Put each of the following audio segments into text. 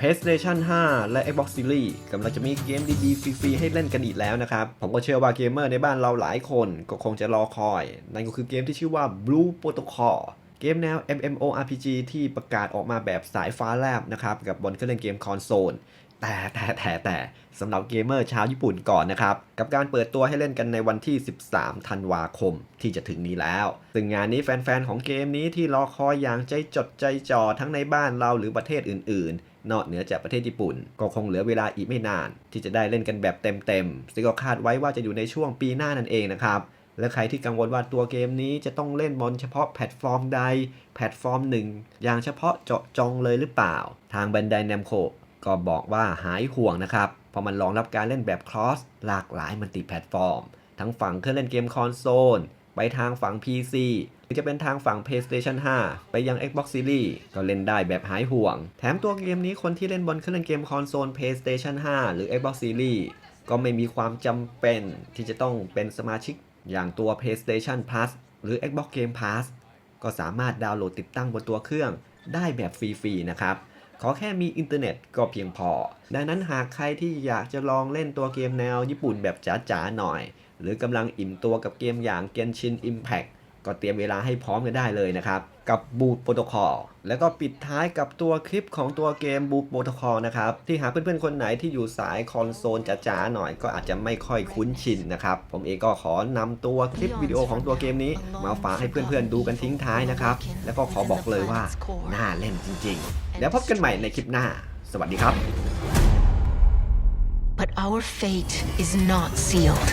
PlayStation 5 และ Xbox Series กำลังจะมีเกมดีๆ ฟรีๆ ให้เล่นกันอีกแล้วนะครับ ผมก็เชื่อว่าเกมเมอร์ในบ้านเราหลายคนก็คงจะรอคอย นั่นก็คือเกมที่ชื่อว่า Blue Protocol เกมแนว MMORPG ที่ประกาศออกมาแบบสายฟ้าแลบนะครับ กับบนเครื่องเล่นเกมคอนโซลแต่แต่แต่แต่สำหรับเกมเมอร์ชาวญี่ปุ่นก่อนนะครับ กับการเปิดตัวให้เล่นกันในวันที่ 13 ธันวาคมที่จะถึงนี้แล้ว ซึ่งงานนี้แฟนๆ ของเกมนี้ที่รอคอยอย่างใจจดใจจ่อทั้งในบ้านเราหรือประเทศอื่น นอกเหนือจากประเทศญี่ปุ่น ก็คงเหลือเวลาอีกไม่นาน ที่จะได้เล่นกันแบบเต็มๆซึ่งก็คาดไว้ว่าจะอยู่ในช่วงปีหน้านั่นเองนะครับและใครที่กังวลว่าตัวเกมนี้จะต้องเล่นบนเฉพาะแพลตฟอร์มใด แพลตฟอร์มหนึ่ง อย่างเฉพาะเจาะจงเลยหรือเปล่า ทาง Bandai Namco ก็บอกว่าหายห่วงนะครับ เพราะมันรองรับการเล่นแบบคลอสหลากหลายมัลติแพลตฟอร์ม ทั้งฝั่งเครื่องเล่นเกมคอนโซล ไปทางฝั่ง PC หรือจะเป็นทางฝั่ง PlayStation 5 ไปยัง Xbox Series ก็เล่นได้แบบหายห่วง แถมตัวเกมนี้คนที่เล่นบนเครื่องเล่นเกมคอนโซล PlayStation 5 หรือ Xbox Series ก็ไม่มีความจำเป็นที่จะต้องเป็นสมาชิกอย่างตัว PlayStation Plus หรือ Xbox Game Pass ก็สามารถดาวน์โหลดติดตั้งบนตัวเครื่องได้แบบฟรีๆนะครับ ขอแค่มีอินเทอร์เน็ตก็เพียงพอ ดังนั้นหากใครที่อยากจะลองเล่นตัวเกมแนวญี่ปุ่นแบบจ๋าๆหน่อย หรือกำลังอิ่มตัวกับเกมอย่าง Genshin Impact ก็เตรียมเวลาให้พร้อมกันได้เลยนะครับ กับ Boot Protocol แล้วก็ปิดท้ายกับตัวคลิปของตัวเกม Boot Protocol นะครับ ที่หาเพื่อนๆ คนไหนที่อยู่สายคอนโซลจ๋าๆหน่อยก็อาจจะไม่ค่อยคุ้นชินนะครับ ผมเองก็ขอนำตัวคลิปวิดีโอของตัวเกมนี้ มาฝากให้เพื่อนๆดูกันทิ้งท้ายนะครับ แล้วก็ขอบอกเลยว่าน่าเล่นจริงๆ แล้วพบกันใหม่ในคลิปหน้า สวัสดีครับ But our fate is not sealed.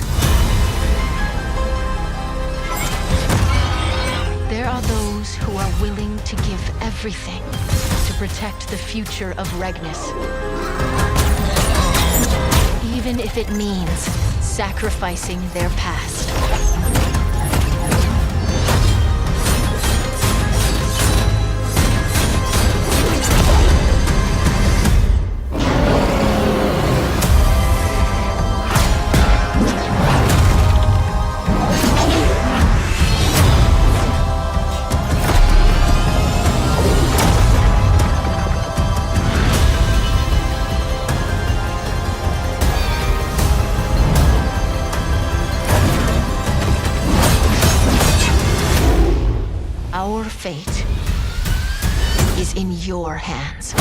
There are those who are willing to give everything to protect the future of Regnus. Even if it means sacrificing their past. fate is in your hands.